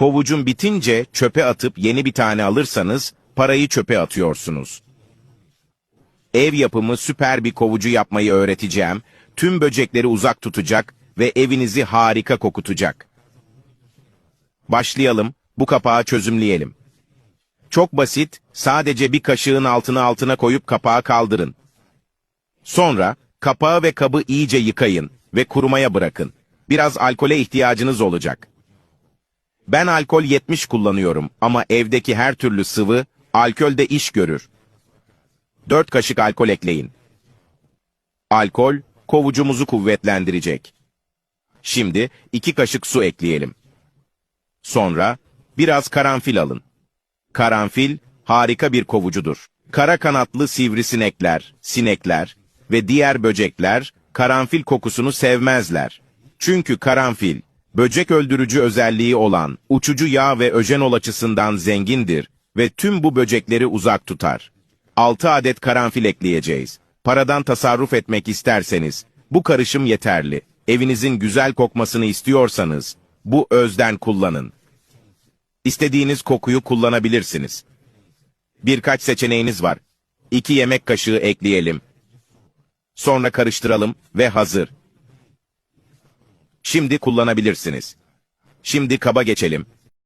Kovucun bitince çöpe atıp yeni bir tane alırsanız parayı çöpe atıyorsunuz. Ev yapımı süper bir kovucu yapmayı öğreteceğim. Tüm böcekleri uzak tutacak ve evinizi harika kokutacak. Başlayalım, bu kapağı çözümleyelim. Çok basit, sadece bir kaşığın altına altına koyup kapağı kaldırın. Sonra kapağı ve kabı iyice yıkayın ve kurumaya bırakın. Biraz alkole ihtiyacınız olacak. Ben alkol 70 kullanıyorum ama evdeki her türlü sıvı alkolde iş görür. 4 kaşık alkol ekleyin. Alkol kovucumuzu kuvvetlendirecek. Şimdi 2 kaşık su ekleyelim. Sonra biraz karanfil alın. Karanfil harika bir kovucudur. Kara kanatlı sivrisinekler, sinekler ve diğer böcekler karanfil kokusunu sevmezler. Çünkü karanfil, böcek öldürücü özelliği olan uçucu yağ ve öjenol açısından zengindir ve tüm bu böcekleri uzak tutar. 6 adet karanfil ekleyeceğiz. Paradan tasarruf etmek isterseniz bu karışım yeterli. Evinizin güzel kokmasını istiyorsanız bu özden kullanın. İstediğiniz kokuyu kullanabilirsiniz. Birkaç seçeneğiniz var. 2 yemek kaşığı ekleyelim. Sonra karıştıralım ve hazır. Şimdi kullanabilirsiniz. Şimdi kaba geçelim.